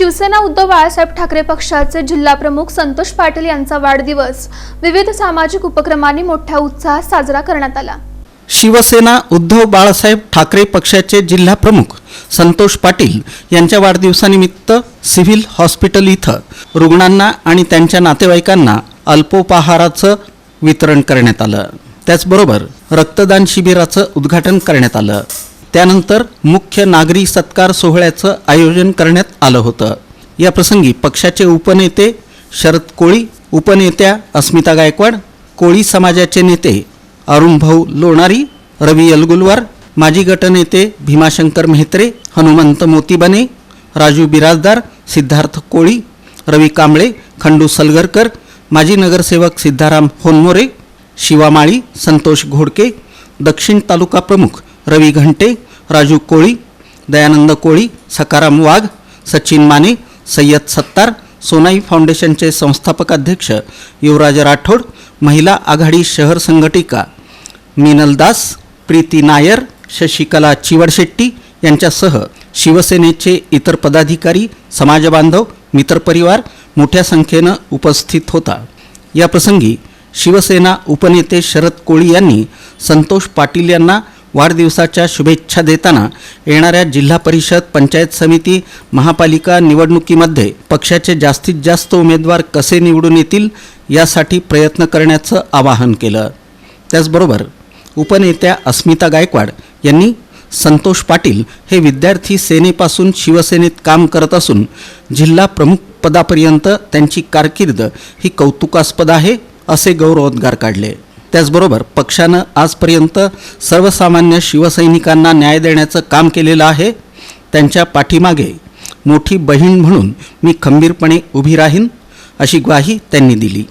शिवसेना उद्धव बाळासाहेब ठाकरे पक्षाचे जिल्हा प्रमुख संतोष पाटील यांचा वाढदिवस. विविध सामाजिक उपक्रमांनी मोठ्या उत्साहात साजरा करण्यात आला. शिवसेना उद्धव बाळासाहेब ठाकरे पक्षाचे जिल्हा प्रमुख संतोष पाटील यांच्या वाढदिवसानिमित्त सिव्हिल हॉस्पिटल इथं रुग्णांना आणि त्यांच्या नातेवाईकांना अल्पोपहाराचं वितरण करण्यात आलं. त्याचबरोबर रक्तदान शिबिराचं उद्घाटन करण्यात आलं. त्यानंतर मुख्य नागरी सत्कार सोहळ्याचं आयोजन करण्यात आलं होतं. या प्रसंगी पक्षाचे उपनेते शरद कोळी उपनेत्या अस्मिता गायकवाड कोळी समाजाचे नेते अरुणभाऊ लोणारी रवी यलगुलवार माजी गटनेते भीमाशंकर मेहत्रे हनुमंत मोतीबने राजू बिराजदार सिद्धार्थ कोळी रवी कांबळे खंडू सलगरकर माजी नगरसेवक सिद्धाराम होनमोरे शिवामाळी संतोष घोडके दक्षिण तालुका प्रमुख रवी घंटे राजू कोळी दयानंद कोळी सकाराम वाघ सचिन माने सय्यद सत्तार सोनाई फाउंडेशनचे संस्थापक अध्यक्ष युवराज राठोड महिला आघाडी शहर संघटिका मिनल दास प्रीती नायर शशिकला चिवडशेट्टी यांच्यासह शिवसेनेचे इतर पदाधिकारी समाजबांधव मित्रपरिवार मोठ्या संख्येनं उपस्थित होता. याप्रसंगी शिवसेना उपनेते शरद कोळी यांनी संतोष पाटील यांना वाढदिवसाच्या शुभेच्छा देताना येणाऱ्या जिल्हा परिषद पंचायत समिती महापालिका निवडणुकीमध्ये पक्षाचे जास्तीत जास्त उमेदवार कसे निवडून येतील यासाठी प्रयत्न करण्याचं आवाहन केलं. त्याचबरोबर उपनेत्या अस्मिता गायकवाड यांनी संतोष पाटील हे विद्यार्थी सेनेपासून शिवसेनेत काम करत असून जिल्हा प्रमुख पदापर्यंत त्यांची कारकीर्द ही कौतुकास्पद आहे असे गौरवोद्गार काढले. त्याचबरोबर पक्षानं आजपर्यंत सर्वसामान्य शिवसैनिकांना न्याय देण्याचं काम केलेलं आहे. त्यांच्या पाठीमागे मोठी बहीण म्हणून मी खंबीरपणे उभी राहीन अशी ग्वाही त्यांनी दिली.